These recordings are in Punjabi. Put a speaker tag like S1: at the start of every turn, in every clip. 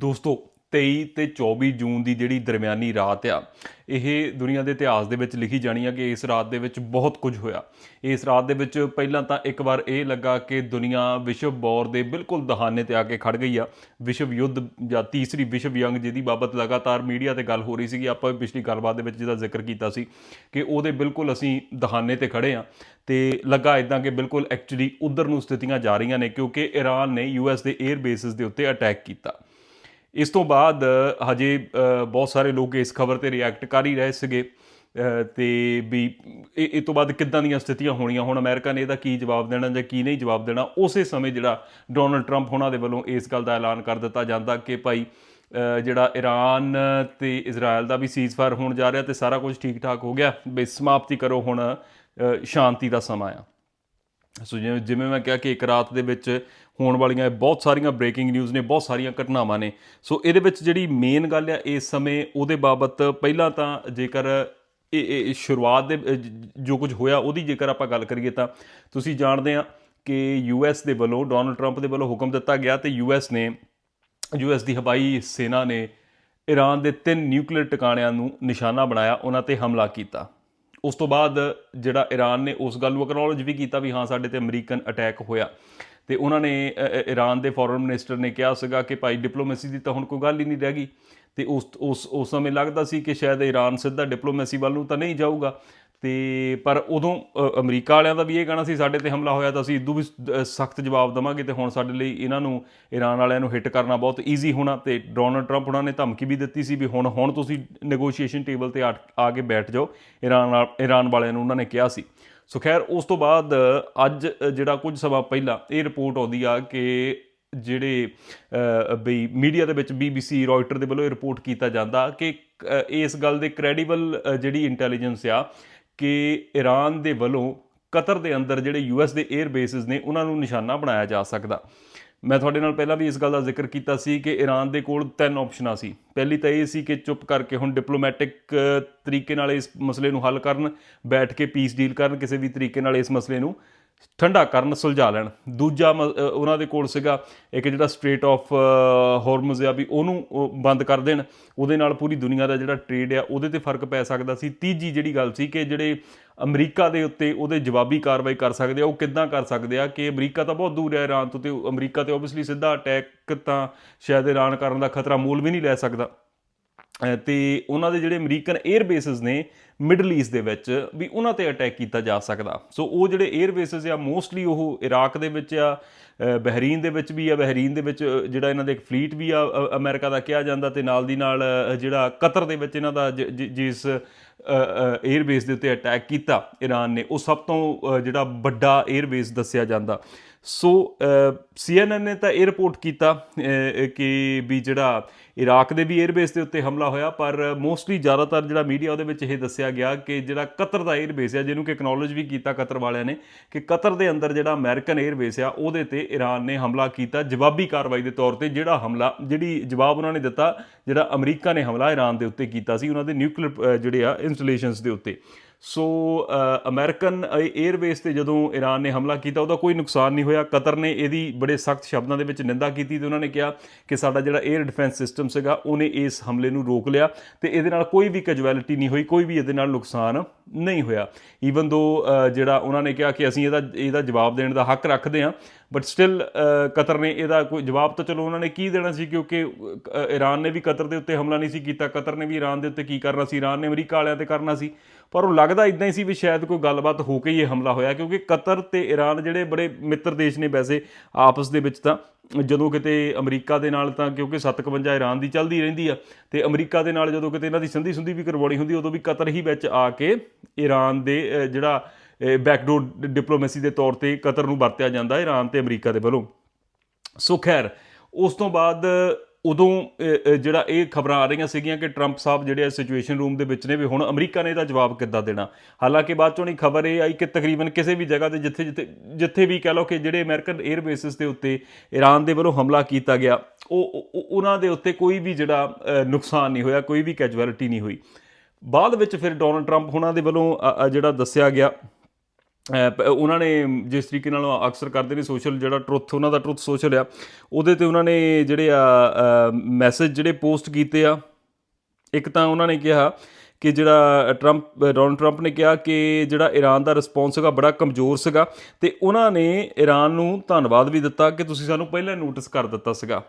S1: ਦੋਸਤੋ 23 ਤੇ 24 ਜੂਨ ਦੀ ਜਿਹੜੀ ਦਰਮਿਆਨੀ ਰਾਤ ਆ, ਇਹ ਦੁਨੀਆ ਦੇ ਇਤਿਹਾਸ ਦੇ ਵਿੱਚ ਲਿਖੀ ਜਾਣੀ ਆ ਕਿ ਇਸ ਰਾਤ ਦੇ ਵਿੱਚ ਬਹੁਤ ਕੁਝ ਹੋਇਆ। ਇਸ ਰਾਤ ਦੇ ਵਿੱਚ ਪਹਿਲਾਂ ਤਾਂ ਇੱਕ ਵਾਰ ਇਹ ਲੱਗਾ ਕਿ ਦੁਨੀਆ ਵਿਸ਼ਵ ਬੌਰ ਦੇ ਬਿਲਕੁਲ ਦਹਾਨੇ ਤੇ ਆ ਕੇ ਖੜ ਗਈ ਆ। ਵਿਸ਼ਵ ਯੁੱਧ ਜਾਂ ਤੀਸਰੀ ਵਿਸ਼ਵ ਯੰਗ ਜਿਹਦੀ ਬਾਬਤ ਲਗਾਤਾਰ ਮੀਡੀਆ ਤੇ ਗੱਲ ਹੋ ਰਹੀ ਸੀਗੀ, ਆਪਾਂ ਪਿਛਲੀ ਗੱਲਬਾਤ ਦੇ ਵਿੱਚ ਜਿਹਦਾ ਜ਼ਿਕਰ ਕੀਤਾ ਸੀ ਕਿ ਉਹਦੇ ਬਿਲਕੁਲ ਅਸੀਂ ਦਹਾਨੇ ਤੇ ਖੜੇ ਆ ਤੇ ਲੱਗਾ ਇਦਾਂ ਕਿ ਬਿਲਕੁਲ ਐਕਚੁਅਲੀ ਉਧਰ ਨੂੰ ਸਥਿਤੀਆਂ ਜਾ ਰਹੀਆਂ ਨੇ ਕਿਉਂਕਿ ਈਰਾਨ ਨੇ ਯੂਐਸ ਦੇ 에ਅਰ ਬੇਸਿਸ ਦੇ ਉੱਤੇ ਅਟੈਕ ਕੀਤਾ। ਇਸ ਤੋਂ ਬਾਅਦ ਹਜੇ ਬਹੁਤ ਸਾਰੇ ਲੋਕ ਇਸ ਖਬਰ ਤੇ ਰਿਐਕਟ ਕਰ ਹੀ ਰਹੇ ਸੀਗੇ। ਅ, ਤੇ ਵੀ ਇਹ ਇਹ ਤੋਂ ਬਾਅਦ ਕਿੱਦਾਂ ਦੀਆਂ ਸਥਿਤੀਆਂ ਹੋਣੀਆਂ? ਹੁਣ ਅਮਰੀਕਾ ਨੇ ਇਹਦਾ ਕੀ ਜਵਾਬ ਦੇਣਾ ਜਾਂ ਕੀ ਨਹੀਂ ਜਵਾਬ ਦੇਣਾ? ਉਸੇ ਸਮੇਂ ਜਿਹੜਾ ਡੋਨਲਡ ਟਰੰਪ ਉਹਨਾਂ ਦੇ ਵੱਲੋਂ ਇਸ ਗੱਲ ਦਾ ਐਲਾਨ ਕਰ ਦਿੱਤਾ ਜਾਂਦਾ ਕਿ ਭਾਈ ਜਿਹੜਾ ਈਰਾਨ ਤੇ ਇਜ਼ਰਾਈਲ ਦਾ ਵੀ ਸੀਜ਼ਫਾਇਰ ਹੋਣ ਜਾ ਰਿਹਾ ਤੇ ਸਾਰਾ ਕੁਝ ਠੀਕ ਠਾਕ ਹੋ ਗਿਆ। ਬਈ ਸਮਾਪਤੀ ਕਰੋ ਹੁਣ ਸ਼ਾਂਤੀ ਦਾ ਸਮਾਂ ਆ। ਸੋ ਜਿਵੇਂ ਜਿਵੇਂ ਮੈਂ ਕਿਹਾ ਕਿ ਇੱਕ ਰਾਤ ਦੇ ਵਿੱਚ ਹੋਣ ਵਾਲੀਆਂ ਬਹੁਤ ਸਾਰੀਆਂ ਬ੍ਰੇਕਿੰਗ ਨਿਊਜ਼ ਨੇ, ਬਹੁਤ ਸਾਰੀਆਂ ਘਟਨਾਵਾਂ ਨੇ। ਸੋ ਇਹਦੇ ਵਿੱਚ ਜਿਹੜੀ ਮੇਨ ਗੱਲ ਆ, ਇਸ ਸਮੇਂ ਉਹਦੇ ਬਾਬਤ ਪਹਿਲਾਂ ਤਾਂ ਜੇਕਰ ਇਹ ਇਹ ਸ਼ੁਰੂਆਤ ਦੇ ਜੋ ਕੁਝ ਹੋਇਆ ਉਹਦੀ ਜੇਕਰ ਆਪਾਂ ਗੱਲ ਕਰੀਏ ਤਾਂ ਤੁਸੀਂ ਜਾਣਦੇ ਆ ਕਿ ਯੂਐਸ ਦੇ ਵੱਲੋਂ ਡੋਨਲਡ ਟਰੰਪ ਦੇ ਵੱਲੋਂ ਹੁਕਮ ਦਿੱਤਾ ਗਿਆ ਤੇ ਯੂਐਸ ਨੇ ਯੂਐਸ ਦੀ ਹਵਾਈ ਸੈਨਾ ਨੇ ਈਰਾਨ ਦੇ ਤਿੰਨ ਨਿਊਕਲੀਅਰ ਟਿਕਾਣਿਆਂ ਨੂੰ ਨਿਸ਼ਾਨਾ ਬਣਾਇਆ, ਉਹਨਾਂ ਤੇ ਹਮਲਾ ਕੀਤਾ। ਉਸ ਤੋਂ ਬਾਅਦ ਜਿਹੜਾ ਈਰਾਨ ਨੇ ਉਸ ਗੱਲ ਨੂੰ ਅਕਨੋਲਜ ਵੀ ਕੀਤਾ ਵੀ ਹਾਂ, ਸਾਡੇ ਤੇ ਅਮਰੀਕਨ ਅਟੈਕ ਹੋਇਆ। ਤੇ ਉਹਨਾਂ ਨੇ ਈਰਾਨ ਦੇ ਫੋਰਨ ਮਿਨਿਸਟਰ ਨੇ ਕਿਹਾ ਸੀਗਾ ਕਿ ਭਾਈ ਡਿਪਲੋਮੇਸੀ ਦੀ ਤਾਂ ਹੁਣ ਕੋਈ ਗੱਲ ਹੀ ਨਹੀਂ ਰਹਿ ਗਈ। ਤੇ ਉਸ ਉਸ ਉਸ ਸਮੇਂ ਲੱਗਦਾ ਸੀ ਕਿ ਸ਼ਾਇਦ ਈਰਾਨ ਸਿੱਧਾ ਡਿਪਲੋਮੇਸੀ ਵੱਲ ਨੂੰ ਤਾਂ ਨਹੀਂ ਜਾਊਗਾ। ਤੇ ਪਰ ਉਦੋਂ ਅਮਰੀਕਾ ਵਾਲਿਆਂ ਦਾ ਵੀ ਇਹ ਕਹਿਣਾ ਸੀ, ਸਾਡੇ ਤੇ ਹਮਲਾ ਹੋਇਆ ਤਾਂ ਅਸੀਂ ਇਦੋਂ ਵੀ ਸਖਤ ਜਵਾਬ ਦਵਾਂਗੇ ਤੇ ਹੁਣ ਸਾਡੇ ਲਈ ਇਹਨਾਂ ਨੂੰ ਈਰਾਨ ਵਾਲਿਆਂ ਨੂੰ ਹਿੱਟ ਕਰਨਾ ਬਹੁਤ ਈਜ਼ੀ ਹੋਣਾ ਤੇ ਡੋਨਲਡ ਟਰੰਪ ਉਹਨਾਂ ਨੇ ਧਮਕੀ ਵੀ ਦਿੱਤੀ ਸੀ ਵੀ ਹੁਣ ਹੁਣ ਤੁਸੀਂ ਨੈਗੋਸ਼ੀਏਸ਼ਨ ਟੇਬਲ ਤੇ ਆ ਆ ਕੇ ਬੈਠ ਜਾਓ। ਈਰਾਨ ਨਾਲ ਈਰਾਨ ਵਾਲਿਆਂ ਨੂੰ ਉਹਨਾਂ ਨੇ ਕਿਹਾ ਸੀ। ਸੋ ਖੈਰ, ਉਸ ਤੋਂ ਬਾਅਦ, ਅੱਜ ਜਿਹੜਾ ਕੁਝ ਸਮਾਂ ਪਹਿਲਾਂ ਇਹ ਰਿਪੋਰਟ ਆਉਂਦੀ ਆ ਕਿ ਜਿਹੜੇ ਬਈ ਮੀਡੀਆ ਦੇ ਵਿੱਚ BBC ਰੋਇਟਰ ਦੇ ਵੱਲੋਂ ਇਹ ਰਿਪੋਰਟ ਕੀਤਾ ਜਾਂਦਾ ਕਿ ਇਸ ਗੱਲ ਦੇ ਕ੍ਰੈਡੀਬਲ ਜਿਹੜੀ ਇੰਟੈਲੀਜੈਂਸ ਆ ਕਿ ਈਰਾਨ ਦੇ ਵੱਲੋਂ ਕਤਰ ਦੇ ਅੰਦਰ ਜਿਹੜੇ ਯੂਐਸ ਦੇ 에ਅਰ ਬੇਸਿਸ ਨੇ, ਉਹਨਾਂ ਨੂੰ ਨਿਸ਼ਾਨਾ ਬਣਾਇਆ ਜਾ ਸਕਦਾ। ਮੈਂ ਤੁਹਾਡੇ ਨਾਲ ਪਹਿਲਾਂ ਵੀ ਇਸ ਗੱਲ ਦਾ ਜ਼ਿਕਰ ਕੀਤਾ ਸੀ ਕਿ ਈਰਾਨ ਦੇ ਕੋਲ ਤਿੰਨ ਆਪਸ਼ਨਾਂ ਸੀ। ਪਹਿਲੀ ਤਾਂ ਇਹ ਸੀ ਕਿ ਚੁੱਪ ਕਰਕੇ ਹੁਣ ਡਿਪਲੋਮੈਟਿਕ ਤਰੀਕੇ ਨਾਲ ਇਸ ਮਸਲੇ ਨੂੰ ਹੱਲ ਕਰਨ, ਬੈਠ ਕੇ ਪੀਸ ਡੀਲ ਕਰਨ, ਕਿਸੇ ਵੀ ਤਰੀਕੇ ਨਾਲ ਇਸ ਮਸਲੇ ਨੂੰ ਠੰਡਾ ਕਰਨ, ਸੁਲਝਾ ਲੈਣ। ਦੂਜਾ ਮ- ਉਹਨਾਂ ਦੇ ਕੋਲ ਸੀਗਾ ਇੱਕ ਜਿਹੜਾ ਸਟ੍ਰੇਟ ਆਫ ਹਾਰਮਜ਼ ਆ ਵੀ ਉਹਨੂੰ ਉਹ ਬੰਦ ਕਰ ਦੇਣ। ਉਹਦੇ ਨਾਲ ਪੂਰੀ ਦੁਨੀਆ ਦਾ ਜਿਹੜਾ ਟ੍ਰੇਡ ਆ, ਉਹਦੇ ਤੇ ਫ਼ਰਕ ਪੈ ਸਕਦਾ ਸੀ। ਤੀਜੀ ਜਿਹੜੀ ਗੱਲ ਸੀ ਕਿ ਜਿਹੜੇ ਅਮਰੀਕਾ ਦੇ ਉੱਤੇ ਉਹਦੇ ਜਵਾਬੀ ਕਾਰਵਾਈ ਕਰ ਸਕਦੇ ਆ, ਉਹ ਕਿੱਦਾਂ ਕਰ ਸਕਦੇ ਆ ਕਿ ਅਮਰੀਕਾ ਤਾਂ ਬਹੁਤ ਦੂਰ ਹੈ ਇਰਾਨ ਤੋਂ ਤੇ ਅਮਰੀਕਾ ਤੇ ਆਬਵੀਅਸਲੀ ਸਿੱਧਾ ਅਟੈਕ ਤਾਂ ਸ਼ਾਇਦ ਇਰਾਨ ਕਰਨ ਦਾ ਖਤਰਾ ਮੂਲ ਵੀ ਨਹੀਂ ਲੈ ਸਕਦਾ। ਤੇ ਉਹਨਾਂ ਦੇ ਜਿਹੜੇ ਅਮਰੀਕਨ 에ਅਰ ਬੇਸਸ ਨੇ ਮਿਡਲ ਈਸਟ ਦੇ ਵਿੱਚ ਵੀ ਉਹਨਾਂ ਤੇ ਅਟੈਕ ਕੀਤਾ ਜਾ ਸਕਦਾ। ਸੋ ਉਹ ਜਿਹੜੇ 에ਅਰ ਬੇਸਸ ਆ ਮੋਸਟਲੀ ਉਹ ਇਰਾਕ ਦੇ ਵਿੱਚ ਆ ਬਹਿਰੀਨ ਦੇ ਵਿੱਚ ਵੀ ਆ ਬਹਿਰੀਨ ਦੇ ਵਿੱਚ ਜਿਹੜਾ ਇਹਨਾਂ ਦੇ ਇੱਕ ਫਲੀਟ ਵੀ ਆ ਅਮਰੀਕਾ ਦਾ ਕਿਹਾ ਜਾਂਦਾ ਤੇ ਨਾਲ ਦੀ ਨਾਲ ਜਿਹੜਾ ਕਤਰ ਦੇ ਵਿੱਚ ਇਹਨਾਂ ਦਾ ਜਿਸ 에ਅਰ ਬੇਸ ਦੇ ਉੱਤੇ ਅਟੈਕ ਕੀਤਾ ਇਰਾਨ ਨੇ, ਉਹ ਸਭ ਤੋਂ ਜਿਹੜਾ ਵੱਡਾ 에ਅਰ ਬੇਸ ਦੱਸਿਆ ਜਾਂਦਾ। ਸੋ ਸੀਐਨਐਨ ਨੇ ਤਾਂ ਏਅਰਪੋਰਟ ਕੀਤਾ ਕਿ ਵੀ ਜਿਹੜਾ ਇਰਾਕ ਦੇ ਵੀ ਏਅਰਬੇਸ ਦੇ ਉੱਤੇ ਹਮਲਾ ਹੋਇਆ, ਪਰ ਮੋਸਟਲੀ ਜ਼ਿਆਦਾਤਰ ਜਿਹੜਾ ਮੀਡੀਆ ਉਹਦੇ ਵਿੱਚ ਇਹ ਦੱਸਿਆ ਗਿਆ ਕਿ ਜਿਹੜਾ ਕਤਰ ਦਾ ਏਅਰਬੇਸ ਆ, ਜਿਹਨੂੰ ਕਿ ਐਕਨੋਲੋਜ ਵੀ ਕੀਤਾ ਕਤਰ ਵਾਲਿਆਂ ਨੇ, ਕਿ ਕਤਰ ਦੇ ਅੰਦਰ ਜਿਹੜਾ ਅਮਰੀਕਨ ਏਅਰਬੇਸ ਆ, ਉਹਦੇ ਤੇ ਈਰਾਨ ਨੇ ਹਮਲਾ ਕੀਤਾ, ਜਵਾਬੀ ਕਾਰਵਾਈ ਦੇ ਤੌਰ ਤੇ ਜਿਹੜਾ ਹਮਲਾ, ਜਿਹੜੀ ਜਵਾਬ ਉਹਨਾਂ ਨੇ ਦਿੱਤਾ, ਜਿਹੜਾ ਅਮਰੀਕਾ ਨੇ ਹਮਲਾ ਈਰਾਨ ਦੇ ਉੱਤੇ ਕੀਤਾ ਸੀ, ਉਹਨਾਂ ਦੇ ਨਿਊਕਲੀਅਰ ਜਿਹੜੇ ਆ ਇਨਸਟਾਲੇਸ਼ਨਸ ਦੇ ਉੱਤੇ। ਸੋ ਅ, ਅਮਰੀਕਨ 에ਅਰ ਤੇ ਜਦੋਂ ਈਰਾਨ ਨੇ ਹਮਲਾ ਕੀਤਾ ਉਹਦਾ ਕੋਈ ਨੁਕਸਾਨ ਨਹੀਂ ਹੋਇਆ। ਕਤਰ ਨੇ ਇਹਦੀ ਬੜੇ ਸਖਤ ਸ਼ਬਦਾਂ ਦੇ ਵਿੱਚ ਨਿੰਦਾ ਕੀਤੀ ਤੇ ਉਹਨਾਂ ਨੇ ਕਿਹਾ ਕਿ ਸਾਡਾ ਜਿਹੜਾ 에ਅਰ ਡਿਫੈਂਸ ਸਿਸਟਮ ਸੀਗਾ ਉਹਨੇ ਇਸ ਹਮਲੇ ਨੂੰ ਰੋਕ ਲਿਆ ਤੇ ਇਹਦੇ ਨਾਲ ਕੋਈ ਵੀ ਕੈਜੁਅਲਿਟੀ ਨਹੀਂ ਹੋਈ ਕੋਈ ਵੀ ਇਹਦੇ ਨਾਲ ਨੁਕਸਾਨ ਨਹੀਂ ਹੋਇਆ। ਈਵਨ ਦੋ ਜਿਹੜਾ ਉਹਨਾਂ ਨੇ ਕਿਹਾ ਕਿ ਅਸੀਂ ਇਹਦਾ ਇਹਦਾ ਜਵਾਬ ਦੇਣ ਦਾ ਹੱਕ ਰੱਖਦੇ ਹਾਂ ਬਟ ਸਟਿਲ ਕਤਰ ਨੇ ਇਹਦਾ ਕੋਈ ਜਵਾਬ ਤਾਂ ਚਲੋ ਉਹਨਾਂ ਨੇ ਕੀ ਦੇਣਾ ਸੀ ਕਿਉਂਕਿ ਈਰਾਨ ਨੇ ਵੀ ਕਤਰ ਦੇ ਉੱਤੇ ਹਮਲਾ ਨਹੀਂ ਸੀ ਕੀਤਾ। ਕਤਰ ਨੇ ਵੀ ਈਰਾਨ ਦੇ ਉੱਤੇ ਕੀ ਕਰਨਾ ਸੀ? ਈਰਾਨ ਨੇ ਅਮਰੀਕਾ ਵਾਲਿਆਂ ਤੇ ਕਰਨਾ ਸੀ। ਪਰ ਉਹ ਲੱਗਦਾ ਇਦਾਂ ਹੀ ਸੀ ਵੀ ਸ਼ਾਇਦ ਕੋਈ ਗੱਲਬਾਤ ਹੋ ਕੇ ਹੀ ਇਹ ਹਮਲਾ ਹੋਇਆ, ਕਿਉਂਕਿ ਕਤਰ ਤੇ ਈਰਾਨ ਜਿਹੜੇ ਬੜੇ ਮਿੱਤਰ ਦੇਸ਼ ਨੇ ਵੈਸੇ ਆਪਸ ਦੇ ਵਿੱਚ ਤਾਂ। ਜਦੋਂ ਕਿਤੇ ਅਮਰੀਕਾ ਦੇ ਨਾਲ ਤਾਂ ਕਿਉਂਕਿ 751 ਈਰਾਨ ਦੀ ਚੱਲਦੀ ਰਹਿੰਦੀ ਆ, ਤੇ ਅਮਰੀਕਾ ਦੇ ਨਾਲ ਜਦੋਂ ਕਿਤੇ ਇਹਨਾਂ ਦੀ ਸੰਧੀ ਸੁੰਧੀ ਵੀ ਕਰਵਾਉਣੀ ਹੁੰਦੀ, ਉਦੋਂ ਵੀ ਕਤਰ ਹੀ ਵਿੱਚ ਆ ਕੇ ਈਰਾਨ ਦੇ ਜਿਹੜਾ ਬੈਕਡੋਰ ਡਿਪਲੋਮੇਸੀ ਦੇ ਤੌਰ ਤੇ ਕਤਰ ਨੂੰ ਵਰਤਿਆ ਜਾਂਦਾ ਈਰਾਨ ਤੇ ਅਮਰੀਕਾ ਦੇ ਵੱਲੋਂ। ਸੋ ਖੈਰ, ਉਸ ਤੋਂ ਬਾਅਦ ਉਦੋਂ ਜਿਹੜਾ ਇਹ ਖਬਰਾਂ ਆ ਰਹੀਆਂ ਸੀਗੀਆਂ ਕਿ ਟਰੰਪ ਸਾਹਿਬ ਜਿਹੜੇ ਆ ਸਿਚੁਏਸ਼ਨ ਰੂਮ ਦੇ ਵਿੱਚ ਨੇ ਵੀ ਹੁਣ ਅਮਰੀਕਾ ਨੇ ਇਹਦਾ ਜਵਾਬ ਕਿੱਦਾਂ ਦੇਣਾ। ਹਾਲਾਂਕਿ ਬਾਅਦ ਚੋਂ ਨਹੀਂ ਖਬਰ ਇਹ ਆਈ ਕਿ ਤਕਰੀਬਨ ਕਿਸੇ ਵੀ ਜਗ੍ਹਾ ਤੇ ਜਿੱਥੇ ਜਿੱਥੇ ਜਿੱਥੇ ਵੀ ਕਹਿ ਲਓ ਕਿ ਜਿਹੜੇ ਅਮਰੀਕਨ 에ਅਰ ਬੇਸਿਸ ਦੇ ਉੱਤੇ ਈਰਾਨ ਦੇ ਵੱਲੋਂ ਹਮਲਾ ਕੀਤਾ ਗਿਆ, ਉਹ ਉਹਨਾਂ ਦੇ ਉੱਤੇ ਕੋਈ ਵੀ ਜਿਹੜਾ ਨੁਕਸਾਨ ਨਹੀਂ ਹੋਇਆ, ਕੋਈ ਵੀ ਕੈਜੁਅਲਿਟੀ ਨਹੀਂ ਹੋਈ। ਬਾਅਦ ਵਿੱਚ ਫਿਰ ਡੋਨਲਡ ਟਰੰਪ ਉਹਨਾਂ ਦੇ ਵੱਲੋਂ ਜਿਹੜਾ ਦੱਸਿਆ ਗਿਆ ਉਹਨਾਂ ਨੇ ਜਿਸ ਤਰੀਕੇ ਨਾਲ ਅਕਸਰ ਕਰਦੇ ਨੇ ਸੋਸ਼ਲ ਜਿਹੜਾ ਟਰੁੱਥ, ਉਹਨਾਂ ਦਾ ਟਰੁੱਥ ਸੋਸ਼ਲ ਆ, ਉਹਦੇ ਤੇ ਉਹਨਾਂ ਨੇ ਜਿਹੜੇ ਆ ਮੈਸੇਜ ਜਿਹੜੇ ਪੋਸਟ ਕੀਤੇ ਆ, ਇੱਕ ਤਾਂ ਉਹਨਾਂ ਨੇ ਕਿਹਾ ਕਿ ਜਿਹੜਾ ਟਰੰਪ ਡੋਨਲਡ ਟਰੰਪ ਨੇ ਕਿਹਾ ਕਿ ਜਿਹੜਾ ਈਰਾਨ ਦਾ ਰਿਸਪੌਂਸ ਸੀਗਾ ਬੜਾ ਕਮਜ਼ੋਰ ਸੀਗਾ ਤੇ ਉਹਨਾਂ ਨੇ ਈਰਾਨ ਨੂੰ ਧੰਨਵਾਦ ਵੀ ਦਿੱਤਾ ਕਿ ਤੁਸੀਂ ਸਾਨੂੰ ਪਹਿਲਾਂ ਨੋਟਿਸ ਕਰ ਦਿੱਤਾ ਸੀਗਾ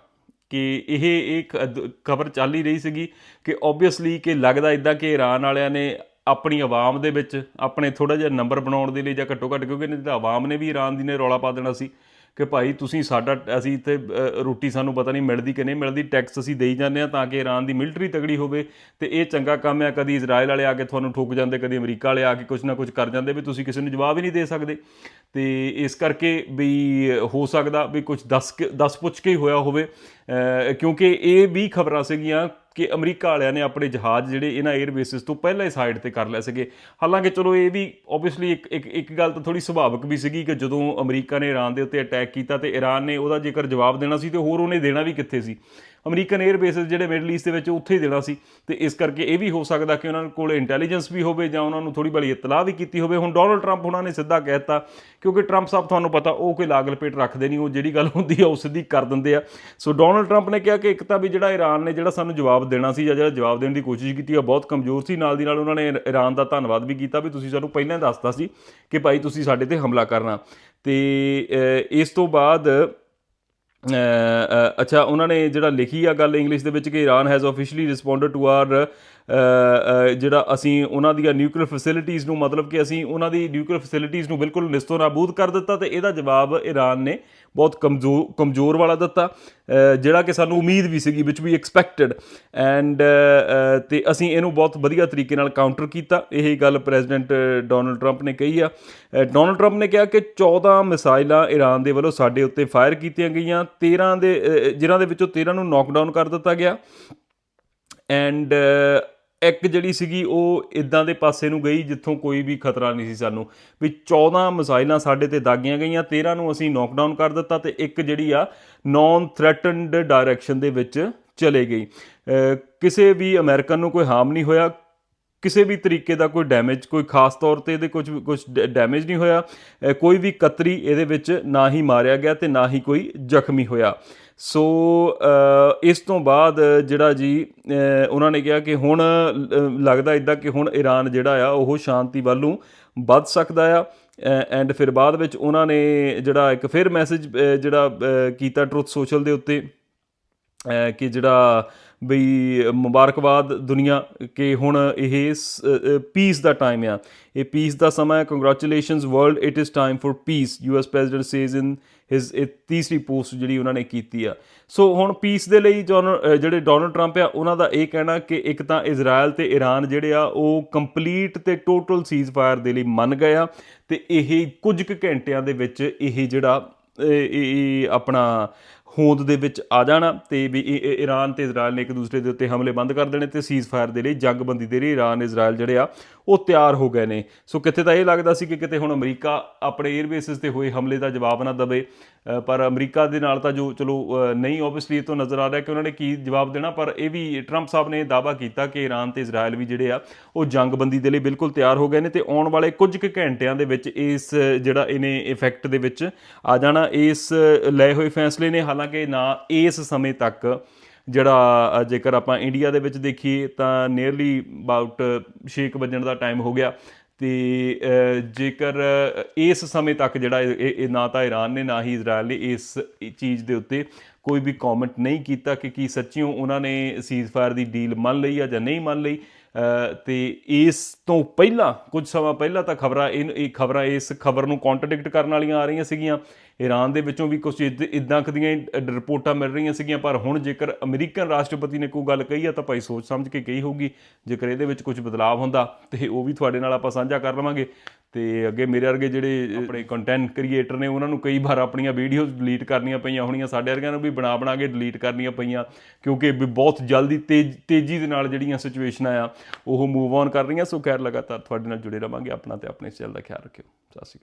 S1: ਕਿ ਇਹ ਇੱਕ ਖਬਰ ਚੱਲ ਹੀ ਰਹੀ ਸੀਗੀ ਕਿ ਆਬਵੀਅਸਲੀ ਕਿ ਲੱਗਦਾ ਇਦਾਂ ਕਿ ਈਰਾਨ ਵਾਲਿਆਂ ਨੇ ਆਪਣੀ ਆਵਾਮ ਦੇ ਵਿੱਚ ਆਪਣੇ ਥੋੜਾ ਜਿਹਾ ਨੰਬਰ ਬਣਾਉਣ ਦੇ ਲਈ ਜਾਂ ਘੱਟੋ ਘੱਟ, ਕਿਉਂਕਿ ਨਹੀਂ ਤਾਂ ਆਵਾਮ ਨੇ ਵੀ ਈਰਾਨ ਦੀ ਨੇ, ਰੌਲਾ ਪਾ ਦੇਣਾ ਸੀ ਕਿ ਭਾਈ ਤੁਸੀਂ ਸਾਡਾ, ਅਸੀਂ ਇੱਥੇ ਰੋਟੀ ਸਾਨੂੰ ਪਤਾ ਨਹੀਂ ਮਿਲਦੀ ਕਿ ਨਹੀਂ ਮਿਲਦੀ, ਟੈਕਸ ਅਸੀਂ ਦੇਈ ਜਾਂਦੇ ਆ ਤਾਂ ਕਿ ਈਰਾਨ ਦੀ ਮਿਲਟਰੀ ਤਗੜੀ ਹੋਵੇ ਤੇ ਇਹ ਚੰਗਾ ਕੰਮ ਆ ਕਦੀ ਇਜ਼ਰਾਈਲ ਵਾਲੇ ਆ ਕੇ ਤੁਹਾਨੂੰ ਠੋਕ ਜਾਂਦੇ, ਕਦੀ ਅਮਰੀਕਾ ਵਾਲੇ ਆ ਕੇ ਕੁਝ ਨਾ ਕੁਝ ਕਰ ਜਾਂਦੇ ਵੀ ਤੁਸੀਂ ਕਿਸੇ ਨੂੰ ਜਵਾਬ ਹੀ ਨਹੀਂ ਦੇ ਸਕਦੇ। ਤੇ ਇਸ ਕਰਕੇ ਵੀ ਹੋ ਸਕਦਾ ਵੀ ਕੁਝ ਦੱਸ ਕੇ, ਦੱਸ ਪੁੱਛ ਕੇ ਹੀ ਹੋਇਆ ਹੋਵੇ। ਕਿਉਂਕਿ ਇਹ ਵੀ ਖਬਰਾਂ ਸੀਗੀਆਂ ਕਿ ਅਮਰੀਕਾ ਵਾਲਿਆਂ ਨੇ ਆਪਣੇ ਜਹਾਜ਼ ਜਿਹੜੇ ਇਹਨਾਂ 에ਅਰ ਬੇਸਿਸ ਤੋਂ ਪਹਿਲਾਂ ਹੀ ਸਾਈਡ ਤੇ ਕਰ ਲਏ ਸੀਗੇ। ਹਾਲਾਂਕਿ ਚਲੋ ਇਹ ਵੀ ਆਬਵੀਅਸਲੀ ਇੱਕ ਇੱਕ ਇੱਕ ਗੱਲ ਤਾਂ ਥੋੜੀ ਸੁਭਾਵਿਕ ਵੀ ਸੀਗੀ ਕਿ ਜਦੋਂ ਅਮਰੀਕਾ ਨੇ ਈਰਾਨ ਦੇ ਉੱਤੇ ਅਟੈਕ ਕੀਤਾ ਤੇ ਈਰਾਨ ਨੇ ਉਹਦਾ ਜੇਕਰ ਜਵਾਬ ਦੇਣਾ ਸੀ ਤੇ ਹੋਰ ਉਹਨੇ ਦੇਣਾ ਵੀ ਕਿੱਥੇ ਸੀ। ਅਮਰੀਕਨ 에ਅਰ ਬੇਸਿਸ ਜਿਹੜੇ ਮਿਡਲ ਈਸਟ ਦੇ ਵਿੱਚ ਉੱਥੇ ਹੀ ਦੇਣਾ ਸੀ। ਤੇ ਇਸ ਕਰਕੇ ਇਹ ਵੀ ਹੋ ਸਕਦਾ ਕਿ ਉਹਨਾਂ ਕੋਲ ਇੰਟੈਲੀਜੈਂਸ ਵੀ ਹੋਵੇ ਜਾਂ ਉਹਨਾਂ ਨੂੰ ਥੋੜੀ ਬੜੀ ਇਤਲਾਹ ਵੀ ਕੀਤੀ ਹੋਵੇ। ਹੁਣ ਡੋਨਲਡ ਟਰੰਪ ਉਹਨਾਂ ਨੇ ਸਿੱਧਾ ਕਹਿਤਾ ਕਿਉਂਕਿ ਟਰੰਪ ਸਾਹਿਬ ਤੁਹਾਨੂੰ ਪਤਾ, ਉਹ ਕੋਈ ਲਾਗਲ ਪੇਟ ਰੱਖਦੇ ਨਹੀਂ, ਉਹ ਜਿਹੜੀ ਗੱਲ ਹੁੰਦੀ ਆ, ਉਹ ਸਿੱਧੀ ਕਰ ਦਿੰਦੇ ਆ। ਸੋ ਡੋਨਲਡ ਟਰੰਪ ਨੇ ਕਿਹਾ ਕਿ ਇੱਕ ਤਾਂ ਵੀ ਜਿਹੜਾ ਈਰਾਨ ਨੇ ਜਿਹੜਾ ਸਾਨੂੰ ਜਵਾਬ ਦੇਣਾ ਸੀ ਜਾਂ ਜਿਹੜਾ ਜਵਾਬ ਦੇਣ ਦੀ ਕੋਸ਼ਿਸ਼ ਕੀਤੀ ਆ ਬਹੁਤ ਕਮਜ਼ੋਰ ਸੀ। ਨਾਲ ਦੀ ਨਾਲ ਉਹਨਾਂ ਨੇ ਈਰਾਨ ਦਾ ਧੰਨਵਾਦ ਵੀ ਕੀਤਾ ਵੀ ਤੁਸੀਂ ਸਾਨੂੰ ਪਹਿਲਾਂ ਹੀ ਦੱਸਤਾ ਸੀ ਕਿ ਭਾਈ ਤੁਸੀਂ ਸਾਡੇ ਤੇ ਹਮਲਾ ਕਰਨਾ। ਤੇ ਇਸ ਤੋਂ ਬਾਅਦ ਅੱਛਾ, ਉਹਨਾਂ ਨੇ ਜਿਹੜਾ ਲਿਖੀ ਆ ਗੱਲ ਇੰਗਲਿਸ਼ ਦੇ ਵਿੱਚ ਕਿ Iran has officially responded to our ਜਿਹੜਾ ਅਸੀਂ ਉਹਨਾਂ ਦੀਆਂ ਨਿਊਕਲੀਅਰ ਫੈਸਿਲਿਟੀਆਂ ਨੂੰ ਮਤਲਬ ਕਿ ਅਸੀਂ ਉਹਨਾਂ ਦੀ ਨਿਊਕਲੀਅਰ ਫੈਸਿਲਿਟੀਆਂ ਨੂੰ ਬਿਲਕੁਲ ਨਿਸਤੋ ਨਾਬੂਦ ਕਰ ਦਿੱਤਾ ਤੇ ਇਹਦਾ ਜਵਾਬ ਈਰਾਨ ਨੇ ਬਹੁਤ ਕਮਜ਼ੋਰ ਕਮਜ਼ੋਰ ਵਾਲਾ ਦਿੱਤਾ। ਜਿਹੜਾ ਕਿ ਸਾਨੂੰ ਉਮੀਦ ਵੀ ਸੀਗੀ ਵਿਚ ਵੀ ਐਕਸਪੈਕਟਡ ਐਂਡ ਤੇ ਅਸੀਂ ਇਹਨੂੰ ਬਹੁਤ ਵਧੀਆ ਤਰੀਕੇ ਨਾਲ ਕਾਊਂਟਰ ਕੀਤਾ। ਇਹ ਗੱਲ ਪ੍ਰੈਜ਼ੀਡੈਂਟ ਡੋਨਲਡ ਟਰੰਪ ਨੇ ਕਹੀ ਆ। ਡੋਨਲਡ ਟਰੰਪ ਨੇ ਕਿਹਾ ਕਿ 14 ਮਿਸਾਈਲਾਂ ਈਰਾਨ ਦੇ ਵੱਲੋਂ ਸਾਡੇ ਉੱਤੇ ਫਾਇਰ ਕੀਤੀਆਂ ਗਈਆਂ। 13 ਦੇ ਜਿਨ੍ਹਾਂ ਦੇ ਵਿੱਚੋਂ 13 ਨੂੰ ਨੌਕਡਾਊਨ ਕਰ ਦਿੱਤਾ ਗਿਆ। ਐਂਡ uh, ਇੱਕ ਜਿਹੜੀ ਸੀਗੀ ਉਹ ਇਦਾਂ ਦੇ ਪਾਸੇ ਨੂੰ ਗਈ ਜਿੱਥੋਂ ਕੋਈ ਵੀ ਖਤਰਾ ਨਹੀਂ ਸੀ ਸਾਨੂੰ। ਵੀ 14 ਮਿਸਾਈਲਾਂ ਸਾਡੇ ਤੇ ਦਾਗੀਆਂ ਗਈਆਂ 13 ਨੂੰ ਅਸੀਂ ਨੌਕਡਾਊਨ ਕਰ ਦਿੱਤਾ ਤੇ ਇੱਕ ਜਿਹੜੀ ਆ ਨੌਨ ਥ੍ਰੈਟਨਡ ਡਾਇਰੈਕਸ਼ਨ ਦੇ ਵਿੱਚ ਚਲੇ ਗਈ। ਕਿਸੇ ਵੀ ਅਮਰੀਕਨ ਨੂੰ ਕੋਈ ਹਾਰਮ ਨਹੀਂ ਹੋਇਆ, ਕਿਸੇ ਵੀ ਤਰੀਕੇ ਦਾ ਕੋਈ ਡੈਮੇਜ ਕੋਈ ਖਾਸ ਤੌਰ ਤੇ ਇਹਦੇ ਕੁਝ ਕੁਝ ਡੈਮੇਜ ਨਹੀਂ ਹੋਇਆ। ਕੋਈ ਵੀ ਕਤਰੀ ਇਹਦੇ ਵਿੱਚ ਨਾ ਹੀ ਮਾਰਿਆ ਗਿਆ ਤੇ ਨਾ ਹੀ ਕੋਈ ਜ਼ਖਮੀ ਹੋਇਆ। ਸੋ ਇਸ ਤੋਂ ਬਾਅਦ ਜਿਹੜਾ ਜੀ ਉਹਨਾਂ ਨੇ ਕਿਹਾ ਕਿ ਹੁਣ ਲੱਗਦਾ ਇਦਾਂ ਕਿ ਹੁਣ ਈਰਾਨ ਜਿਹੜਾ ਆ, ਉਹ ਸ਼ਾਂਤੀ ਵੱਲ ਨੂੰ ਵੱਧ ਸਕਦਾ ਆ। ਐਂਡ ਫਿਰ ਬਾਅਦ ਵਿੱਚ ਉਹਨਾਂ ਨੇ ਜਿਹੜਾ ਇੱਕ ਫਿਰ ਮੈਸੇਜ ਜਿਹੜਾ ਕੀਤਾ ਟਰੁੱਥ ਸੋਸ਼ਲ ਦੇ ਉੱਤੇ ਕਿ ਜਿਹੜਾ ਬਈ ਮੁਬਾਰਕਬਾਦ ਦੁਨੀਆ ਕਿ ਹੁਣ ਇਹ ਪੀਸ ਦਾ ਟਾਈਮ ਆ। ਇਹ ਪੀਸ ਦਾ ਸਮਾਂ ਹੈ। Congratulations world it is time for peace US president says in his ਇਹ ਤੀਸਰੀ ਪੋਸਟ ਜਿਹੜੀ ਉਹਨਾਂ ਨੇ ਕੀਤੀ ਆ। ਸੋ ਹੁਣ ਪੀਸ ਦੇ ਲਈ ਜੋਨ ਜਿਹੜੇ ਡੋਨਲਡ ਟਰੰਪ ਆ, ਉਹਨਾਂ ਦਾ ਇਹ ਕਹਿਣਾ ਕਿ ਇੱਕ ਤਾਂ ਇਜ਼ਰਾਈਲ ਤੇ ਈਰਾਨ ਜਿਹੜੇ ਆ, ਉਹ ਕੰਪਲੀਟ ਤੇ ਟੋਟਲ ਸੀਜ਼ ਫਾਇਰ ਦੇ ਲਈ ਮੰਨ ਗਏ ਆ ਤੇ ਇਹ ਕੁਝ ਕੁ ਘੰਟਿਆਂ ਦੇ ਵਿੱਚ ਇਹ ਜਿਹੜਾ ਇਹ ਆਪਣਾ ਹੋਂਦ ਦੇ ਵਿੱਚ ਆ ਜਾਣਾ ਤੇ ਵੀ ਈਰਾਨ ਤੇ ਇਜ਼ਰਾਈਲ ਨੇ ਇੱਕ ਦੂਸਰੇ ਦੇ ਉੱਤੇ ਹਮਲੇ ਬੰਦ ਕਰ ਦੇਣੇ ਤੇ ਸੀਜ਼ ਫਾਇਰ ਦੇ ਲਈ ਜੰਗਬੰਦੀ ਦੇ ਲਈ ਈਰਾਨ ਇਜ਼ਰਾਈਲ ਜਿਹੜੇ ਆ, ਉਹ ਤਿਆਰ ਹੋ ਗਏ ਨੇ। ਸੋ ਕਿਤੇ ਤਾਂ ਇਹ ਲੱਗਦਾ ਸੀ ਕਿ ਕਿਤੇ ਹੁਣ ਅਮਰੀਕਾ ਆਪਣੇ 에ਅਰ ਬੇਸਿਸ ਤੇ ਹੋਏ ਹਮਲੇ ਦਾ ਜਵਾਬ ਨਾ ਦਵੇ। ਪਰ ਅਮਰੀਕਾ ਦੇ ਨਾਲ ਤਾਂ ਜੋ ਚਲੋ ਨਹੀਂ ਆਬਵੀਅਸਲੀ ਇਹ ਤੋਂ ਨਜ਼ਰ ਆ ਰਿਹਾ ਕਿ ਉਹਨਾਂ ਨੇ ਕੀ ਜਵਾਬ ਦੇਣਾ, ਪਰ ਇਹ ਵੀ ਟਰੰਪ ਸਾਹਿਬ ਨੇ ਦਾਅਵਾ ਕੀਤਾ ਕਿ ਈਰਾਨ ਤੇ ਇਜ਼ਰਾਈਲ ਵੀ ਜਿਹੜੇ ਆ, ਉਹ ਜੰਗਬੰਦੀ ਦੇ ਲਈ ਬਿਲਕੁਲ ਤਿਆਰ ਹੋ ਗਏ ਨੇ ਤੇ ਆਉਣ ਵਾਲੇ ਕੁਝ ਕੁ ਘੰਟਿਆਂ ਦੇ ਵਿੱਚ ਇਸ ਜਿਹੜਾ ਇਹਨੇ ਇਫੈਕਟ ਦੇ ਵਿੱਚ ਆ ਜਾਣਾ, ਇਸ ਲਏ ਹੋਏ ਫੈਸਲੇ ਨੇ। ਹਾਲਾਂਕਿ ਨਾ ਇਸ ਸਮੇਂ ਤੱਕ ਜਿਹੜਾ ਜੇਕਰ ਆਪਾਂ ਇੰਡੀਆ ਦੇ ਵਿੱਚ ਦੇਖੀਏ ਤਾਂ ਨੀਅਰਲੀ ਅਬਾਊਟ 6 ਵਜਣ ਦਾ ਟਾਈਮ ਹੋ ਗਿਆ ਤੇ ਜੇਕਰ ਇਸ ਸਮੇਂ ਤੱਕ ਜਿਹੜਾ ਇਹ ਨਾ ਤਾਂ ਈਰਾਨ ਨੇ ਨਾ ਹੀ ਇਜ਼ਰਾਈਲ ਨੇ ਇਸ ਚੀਜ਼ ਦੇ ਉੱਤੇ ਕੋਈ ਵੀ ਕਮੈਂਟ ਨਹੀਂ ਕੀਤਾ ਕਿ ਕੀ ਸੱਚੀਓ ਉਹਨਾਂ ਨੇ ਸੀਜ਼ਫਾਇਰ ਦੀ ਡੀਲ ਮੰਨ ਲਈ ਆ ਜਾਂ ਨਹੀਂ ਮੰਨ ਲਈ। ਅ, ਤੇ ਇਸ ਤੋਂ ਪਹਿਲਾਂ ਕੁਝ ਸਮਾਂ ਪਹਿਲਾਂ ਤਾਂ ਖਬਰਾਂ ਇਹ ਇਹ ਖਬਰਾਂ ਇਸ ਖਬਰ ਨੂੰ ਕੰਟਰਡਿਕਟ ਕਰਨ ਵਾਲੀਆਂ ਆ ਰਹੀਆਂ ਸੀਗੀਆਂ। ਈਰਾਨ ਦੇ ਵਿੱਚੋਂ ਵੀ ਕੁਝ ਇਦਾਂ ਕਦੀਆਂ ਰਿਪੋਰਟਾਂ ਮਿਲ ਰਹੀਆਂ ਸੀਗੀਆਂ, ਪਰ ਹੁਣ ਜੇਕਰ ਅਮਰੀਕਨ ਰਾਸ਼ਟਰਪਤੀ ਨੇ ਕੋਈ ਗੱਲ ਕਹੀ ਆ, ਤਾਂ ਭਾਈ ਸੋਚ ਸਮਝ ਕੇ ਕਹੀ ਹੋਊਗੀ, ਜੇਕਰ ਇਹਦੇ ਵਿੱਚ ਕੁਝ ਬਦਲਾਅ ਹੁੰਦਾ, ਤੇ ਉਹ ਵੀ ਤੁਹਾਡੇ ਨਾਲ ਆਪਾਂ ਸਾਂਝਾ ਕਰ ਲਵਾਂਗੇ। ਤੇ ਅੱਗੇ ਮੇਰੇ ਵਰਗੇ ਜਿਹੜੇ ਆਪਣੇ ਕੰਟੈਂਟ ਕ੍ਰੀਏਟਰ ਨੇ, ਉਹਨਾਂ ਨੂੰ ਕਈ ਵਾਰ ਆਪਣੀਆਂ ਵੀਡੀਓਜ਼ ਡਿਲੀਟ ਕਰਨੀਆਂ ਪਈਆਂ ਹੋਣੀਆਂ, ਸਾਡੇ ਵਰਗਿਆਂ ਨੂੰ ਵੀ ਬਣਾ ਬਣਾ ਕੇ ਡਿਲੀਟ ਕਰਨੀਆਂ ਪਈਆਂ, ਕਿਉਂਕਿ ਵੀ ਬਹੁਤ ਜਲਦੀ ਤੇਜ਼, ਤੇਜ਼ੀ ਦੇ ਨਾਲ ਜਿਹੜੀਆਂ ਸਿਚੁਏਸ਼ਨਾਂ ਆ, ਉਹ ਮੂਵ ਔਨ ਕਰ ਰਹੀਆਂ, ਸੋ ਖੈਰ ਲਗਾਤਾਰ ਤੁਹਾਡੇ ਨਾਲ ਜੁੜੇ ਰਵਾਂਗੇ, ਆਪਣਾ ਤੇ ਆਪਣੇ ਚੈਨਲ ਦਾ ਖਿਆਲ ਰੱਖਿਓ। ਸਤਿ ਸ਼੍ਰੀ ਅਕਾਲ।